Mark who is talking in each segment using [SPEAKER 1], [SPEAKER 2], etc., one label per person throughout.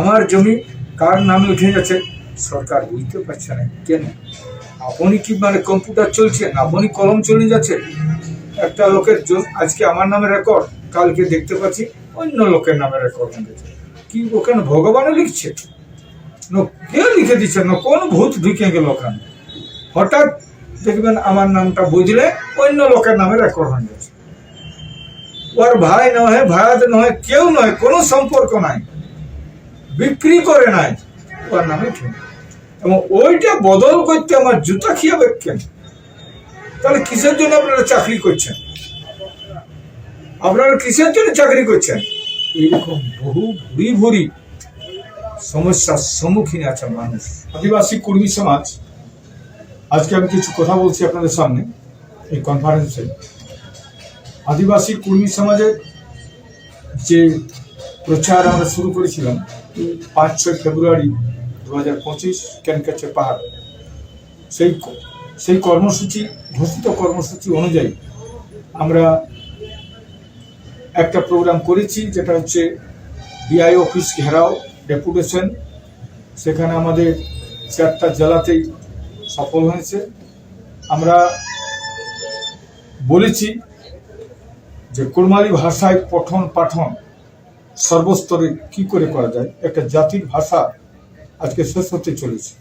[SPEAKER 1] আমার জমি কার নামে উঠে যাচ্ছে সরকার বুঝতে পারছে না। কেন? আপনি কি মানে কম্পিউটার চলছে? আপনি কলম চলে যাচ্ছে? একটা লোকের আজকে আমার নামে রেকর্ড কালকে দেখতে পাচ্ছি অন্য লোকের নামে রেকর্ড গেছে কি ওখানে ভগবানও লিখছে? কে লিখে দিচ্ছে? না, কোন ভূত ঢুকে গেল ওখানে? হঠাৎ দেখবেন আমার নামটা বুঝলে অন্য লোকের নামে রেকর্ড হয়ে গেছে। ওর ভাই নয় ভাইয়াত নয় কেউ নয় কোনো সম্পর্ক নাই। বিক্রি করে নাই। ওর নামে এবং ওইটা বদল করতে আমার জুতা খিয়াবে কেন তাহলে কিসের জন্য আপনারা চাকরি করছেন? আপনারা কিসের জন্য চাকরি করছেন? এইরকম বহু ভুরি ভুরি সমস্যার সম্মুখীন আছে মানুষ। আদিবাসী কর্মী সমাজ, আজকে আমি কিছু কথা বলছি আপনাদের সামনে এই কনফারেন্সে আদিবাসী কর্মী সমাজের যে প্রচার আমরা শুরু করেছিলাম পাঁচ ছয় ফেব্রুয়ারি দু হাজার পঁচিশ ক্যানকাচে পাহাড়। সেই সেই কর্মসূচি, ঘোষিত কর্মসূচি অনুযায়ী আমরা একটা প্রোগ্রাম করেছি, যেটা হচ্ছে ডিআই অফিস ঘেরাও ডেপুটেশন সেখানে আমাদের চারটা জেলাতেই সফল হয়েছে। আমরা বলেছি যে কুড়মালি ভাষায় পঠন পাঠন সর্বস্তরে কি করে করা যায়? একটা জাতির ভাষা আজকে শেষ হতে চলেছে।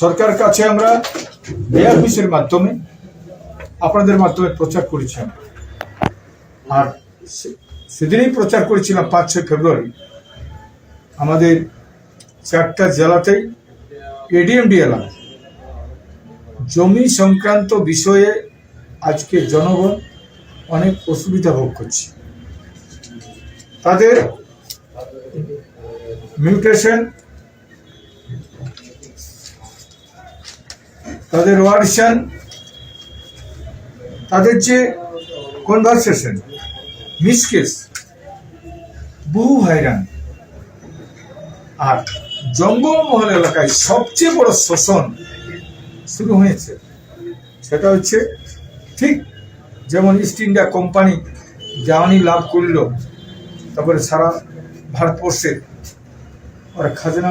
[SPEAKER 1] সরকার কাছে আমরা মেয়র অফিসের মাধ্যমে আপনাদের মাধ্যমে প্রচার করেছি। আর সেদিনই প্রচার করেছিলাম পাঁচ ছয় ফেব্রুয়ারি। আমাদের চারটা জেলাতেই এডিএমডি এলাকা জমি সংক্রান্ত বিষয়ে আজকে জনগণ অনেক অসুবিধা ভোগ করছে। তাদের মিউটেশন তাদের ওয়ার্ডশন তাদের যে কনভারসেশন মিসকেস বহু হয়রান। আর জঙ্গলমহল এলাকায় সবচেয়ে বড় শোষণ শুরু হয়েছে, সেটা হচ্ছে ঠিক যেমন ইস্ট ইন্ডিয়া কোম্পানি জ্বালানি লাভ করল তারপরে সারা ভারতবর্ষে ওরা খাজনা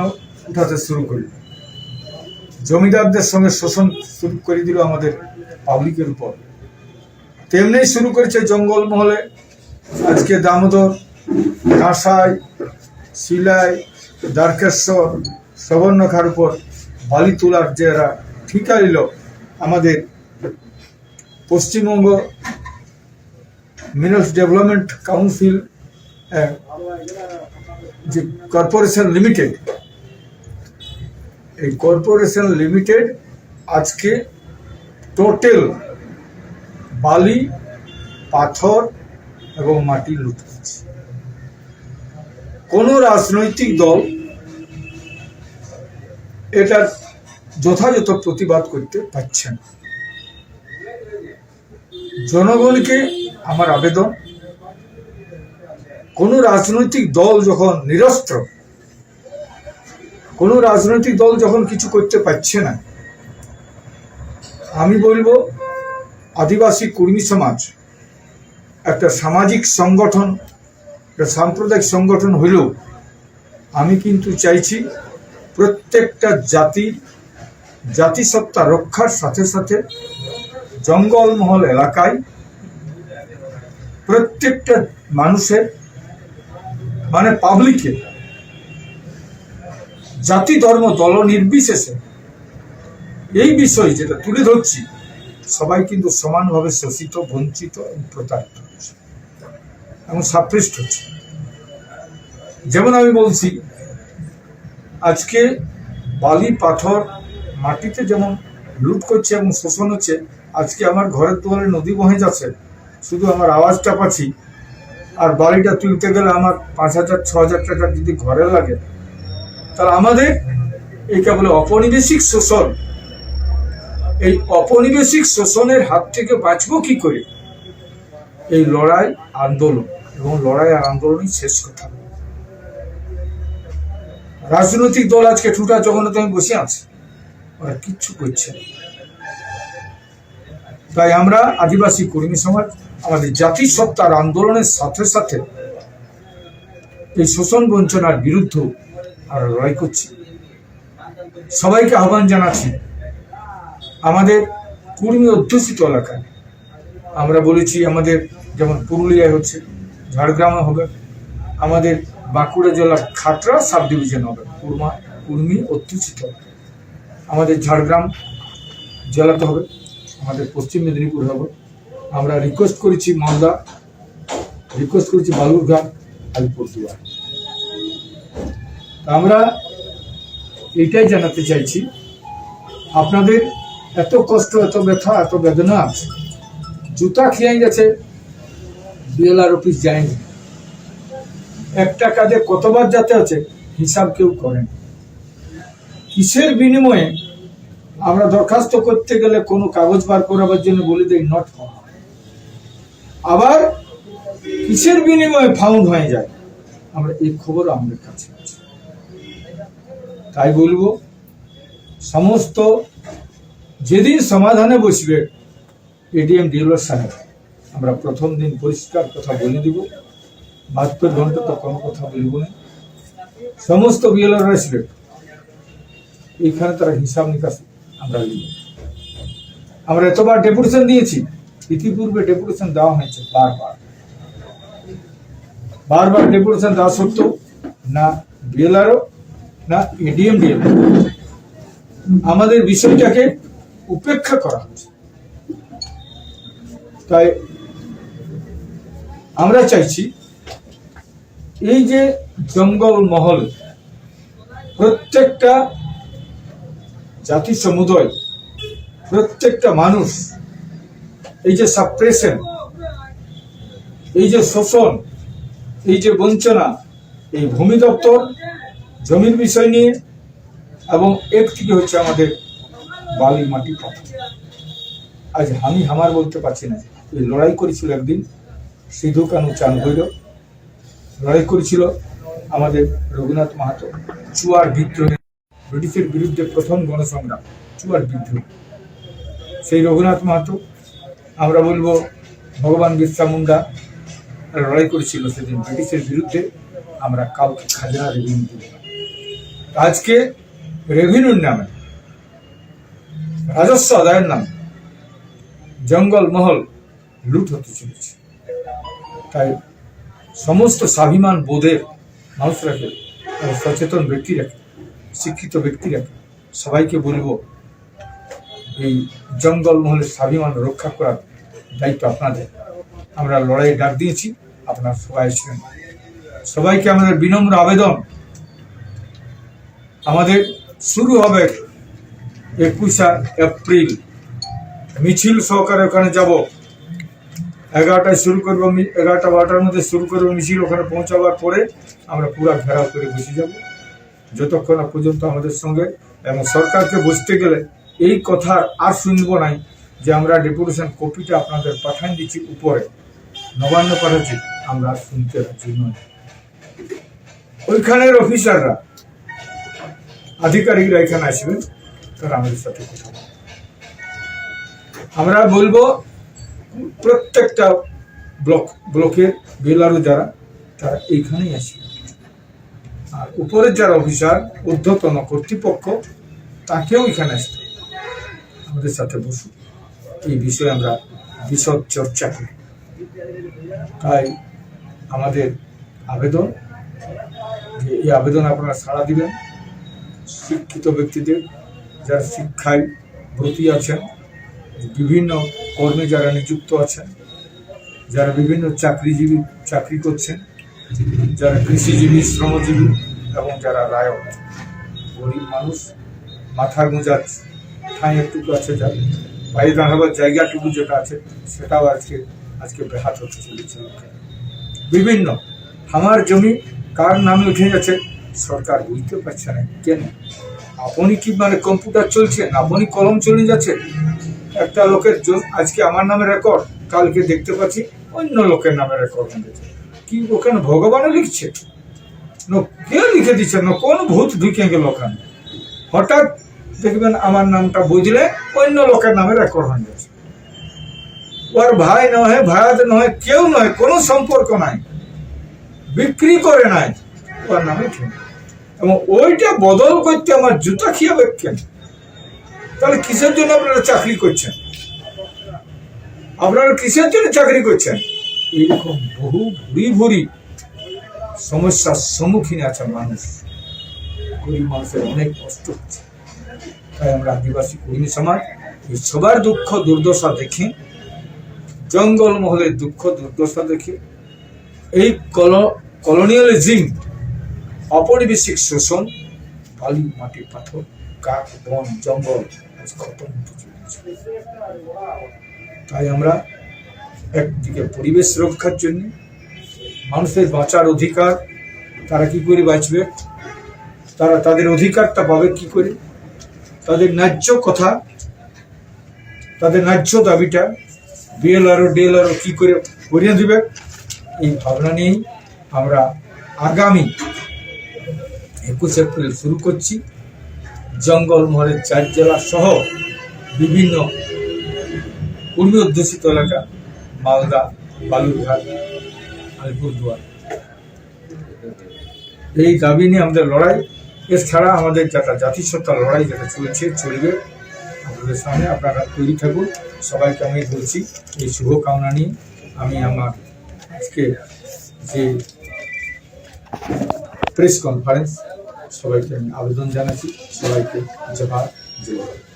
[SPEAKER 1] উঠাতে শুরু করল। জমিদারদের সঙ্গে শোষণ শুরু করে দিল আমাদের পাবলিকের উপর। তেমনি শুরু করেছে জঙ্গলমহলে। আজকে দামোদর, কাঁসাই শিলাই দ্বারকেশ্বর, সবর্ণখার উপর বালি তোলার যে এরা ঠিকা নিল আমাদের পশ্চিমবঙ্গ মিনারেলস ডেভেলপমেন্ট কাউন্সিল যে কর্পোরেশন লিমিটেড, এই কর্পোরেশন লিমিটেড আজকে টোটাল বালি, পাথর এবং মাটি লুট করছে। কোনো রাজনৈতিক দল এটার যথাযথ প্রতিবাদ করতে পারছে না। জনগণকে আমার আবেদন কোনো রাজনৈতিক দল যখন নিরস্ত্র, কোনো রাজনৈতিক দল যখন কিছু করতে পারছে না, আমি বলব আদিবাসী কর্মী সমাজ, একটা সামাজিক সংগঠন, একটা সাম্প্রদায়িক সংগঠন হলেও আমি কিন্তু চাইছি প্রত্যেকটা জাতির জাতিসত্তা রক্ষার সাথে সাথে জঙ্গলমহল এলাকায় প্রত্যেকটা মানুষের মানে পাবলিকের জাতি, ধর্ম, দল নির্বিশেষে। এই বিষয় যেটা তুলে ধরছি, সবাই কিন্তু সমানভাবে শোষিত, বঞ্চিত এবং প্রতারিত হচ্ছে। এবং সাপৃষ্ট হচ্ছে। যেমন আমি বলছি, আজকে বালি, পাথর মাটিতে যেমন লুট করছে এবং শোষণ হচ্ছে, আজকে আমার ঘরের দুয়ারে নদী বহে যাচ্ছে, শুধু আমার আওয়াজটা পাচ্ছি আর বাড়িটা তুলতে গেলে আমার পাঁচ হাজার, ছ হাজার টাকা যদি ঘরে লাগে, তাহলে আমাদের এই কেবল অপনিবেশিক শোষণ, এই অপনিবেশিক শোষণের হাত থেকে বাঁচবো কি করে? এই লড়াই, আন্দোলন, এবং লড়াই আর আন্দোলনই শেষ কথা। রাজনৈতিক দল আজকে ঠুটা জগন্নাথ বসে আছে, ওরা কিচ্ছু করছে না। তাই আমরা আদিবাসী কর্মী সমাজ আমাদের জাতিসত্তার আন্দোলনের সাথে সাথে এই শোষণ বঞ্চনার বিরুদ্ধে আমরা লড়াই করছি। সবাইকে আহ্বান জানাচ্ছি, আমাদের কুর্মী অধ্যুষিত এলাকায়। আমরা বলেছি, আমাদের যেমন পুরুলিয়ায় হচ্ছে ঝাড়গ্রামে হবে। আমাদের বাঁকুড়া জেলার খাটরা সাব ডিভিশন হবে কুর্মা কুর্মী অধ্যুষিত। আমাদের ঝাড়গ্রাম জেলাতে হবে, আমাদের পশ্চিম মেদিনীপুর হবে। আমরা রিকোয়েস্ট করেছি মালদা রিকোয়েস্ট করেছি বালুরঘাট আলিপুরদুয়ার আমরা এটাই জানাতে চাইছি, আপনাদের এত কষ্ট, এত ব্যথা, এত বেদনা আছে। জুতা খেয়ে গেছে বিএলআর অফিস যায়নি। একটা কাজে কতবার যাতে আছে, হিসাব কেউ করেন। কিসের বিনিময়ে আমরা দরখাস্ত করতে গেলে কোনো কাগজ বার করাবার জন্য বলে দেই নট ফাউন্ড আবার কিসের বিনিময়ে ফাউন্ড হয়ে যায়? আমরা এই খবর আমাদের কাছে আছে। তাই বলব, সমস্ত যেদিন সমাধানে বসবে এডিএম ডিএলওর সাহেব, আমরা প্রথম দিন পরিষ্কার কথা বলে দিব। বাহাত্তর ঘণ্টা তো কোনো কথা বলব না। সমস্ত বিএলআর আসবে। এইখানে তারা হিসাব নিকাশ আমরা আমরা এতবার ডেপুটেশন দিয়েছি। ইতিপূর্বে ডেপুটেশন দেওয়া হয়েছে বারবার। বারবার ডেপুটেশন দেওয়া সত্ত্বেও না বিএলআরও, না এডিএম ডিএলআর আমাদের বিষয়টাকে উপেক্ষা করা হচ্ছে। তাই আমরা চাইছি এই যে জঙ্গল মহল, প্রত্যেকটা জাতি সমুদয়, প্রত্যেকটা মানুষ এই যে সাপ্রেশন এই যে শোষণ, এই যে বঞ্চনা, এই ভূমি দপ্তর, জমির বিষয় নিয়ে এবং একদিকে হচ্ছে আমাদের বালি মাটি পাথর আজ আমি হামার বলতে পারছি না। এই লড়াই করেছিল একদিন, সিধু কানু চান ভৈরব লড়াই করেছিল আমাদের রঘুনাথ মাহাতো। চুয়ার বিদ্রোহে, ব্রিটিশের বিরুদ্ধে প্রথম গণসংগ্রাম, চুয়ার বিদ্রোহ। সেই রঘুনাথ মাহাতো আমরা বলব, ভগবান বিরসা মুন্ডা লড়াই করেছিল সেদিন ব্রিটিশের বিরুদ্ধে, আমরা কাউকে খাজনা রেভিনিউ দিব আজকে রেভিনিউর নামে, রাজস্ব আদায়ের নামে জঙ্গল মহল লুট হতে চলেছে। তাই সমস্ত স্বাভিমান বোধের মানুষরাকে সচেতন ব্যক্তিরাকে, শিক্ষিত ব্যক্তিরাকে সবাইকে বলব, এই জঙ্গল মহলের স্বাভিমান রক্ষা করার দায়িত্ব আপনাদের। আমরা লড়াই ডাক দিয়েছি, আপনারা সবাই ছিলেন। সবাইকে আমাদের বিনম্র আবেদন। আমাদের শুরু হবে একুশা এপ্রিল। মিছিল সহকারে ওখানে যাব। এগারোটায় শুরু করব এগারোটা বারোটার মধ্যে শুরু করব মিছিল, ওখানে পৌঁছাবার পরে আমরা পুরো ঘেরাও করে বসে যাব। যতক্ষণ পর্যন্ত আমাদের সঙ্গে এবং সরকারকে বুঝতে গেলে এই কথা আর শুনব নাই যে আমরা ডেপুটেশন কপিটা আপনাদের পাঠান দিচ্ছি উপরে, নবান্ন পাঠাচ্ছি, আমরা শুনতে রাজি নয় ওইখানের অফিসাররা আধিকারিকরা এখানে আসবেন তারা আমাদের সাথে কথা আমরা বলব, প্রত্যেকটা ব্লক ব্লকের বেলারও যারা, তারা এইখানেই আসবে। আর উপরের যারা অফিসার ঊর্ধ্বতন কর্তৃপক্ষ, তাকেও এখানে আসতে হবে। আমাদের সাথে বসুন। এই বিষয়ে আমরা বিশদ চর্চা করি। তাই আমাদের আবেদন, যে এই আবেদন আপনারা সাড়া দিবেন। শিক্ষিত ব্যক্তিদের যারা শিক্ষায় ব্রতী আছেন, বিভিন্ন কর্মে যারা নিযুক্ত আছেন, যারা বিভিন্ন চাকরিজীবী চাকরি করছেন, যারা কৃষিজীবী, শ্রমজীবী এবং যারা রায়ক গরিব মানুষ, মাথার গুঁজার ঠাঁই একটুকু আছে যার বাইরে দাঁড়াবার জায়গাটুকু যেটা আছে, সেটাও আজকে আজকে ব্যাহাত হতে চলেছে। বিভিন্ন, আমার জমি কার নামে উঠে যাচ্ছে সরকার বুঝতে পারছে না কেন? আপনি কি মানে কম্পিউটার চলছে আপনি কলম চলে যাচ্ছে? একটা লোকের আজকে আমার নামে রেকর্ড কালকে দেখতে পাচ্ছি, অন্য লোকের নামে রেকর্ড হয়ে গেছে। কি ওখানে ভগবানও লিখছে? কে লিখে দিচ্ছে? না, কোন ভূত ঢুকে গেল ওখানে? হঠাৎ দেখবেন আমার নামটা বুঝলে অন্য লোকের নামে রেকর্ড হয়ে। যাচ্ছে ওর ভাই নয় ভাইয়াতে নয় কেউ নয় কোনো সম্পর্ক নাই। বিক্রি করে নাই, ওর নামে ঠিক এবং ওইটা বদল করতে আমার জুতা খিয়াবে কেন তাহলে কিসের জন্য আপনারা চাকরি করছেন? আপনারা কিসের জন্য চাকরি করছেন? এইরকম বহু ভুরি ভুরি সমস্যার সম্মুখীন আছে মানুষ। গরিব মানুষের অনেক কষ্ট হচ্ছে। তাই আমরা আদিবাসী কর্মী সমাজ, এই সবার দুঃখ, দুর্দশা দেখি, জঙ্গল মহলের দুঃখ, দুর্দশা দেখি। এই কল কলোনিয়ালিজিম অপরিবেশিক শোষণ, বালি, মাটি, পাথর কাঠ বন, জঙ্গল তাই আমরা একদিকে পরিবেশ রক্ষার জন্য, মানুষের বাঁচার অধিকার, তারা কি করে বাঁচবে? তারা তাদের অধিকারটা পাবে কি করে? তাদের ন্যায্য কথা, তাদের ন্যায্য দাবিটা বিএলআরও ডিএলআরও কি করে করিয়ে দিবে, এই ভাবনা নিয়েই আমরা আগামী একুশ এপ্রিল শুরু করছি। জঙ্গল মহলের চার জেলা সহ বিভিন্ন কর্মী অধ্যুষিত এলাকা, মালদা, বালুরঘাট, আলিপুরদুয়ার। এই দাবি নিয়ে আমাদের লড়াই এছাড়া আমাদের যারা জাতিসত্তার লড়াই যেটা চলছে, চলবে, আপনাদের সামনে আপনারা তৈরি থাকুন। সবাইকে আমি বলছি, এই শুভকামনা নিয়ে আমি আমার আজকে যে প্রেস কনফারেন্স, সবাইকে আমি আবেদন জানাচ্ছি। সবাইকে জবাব জয়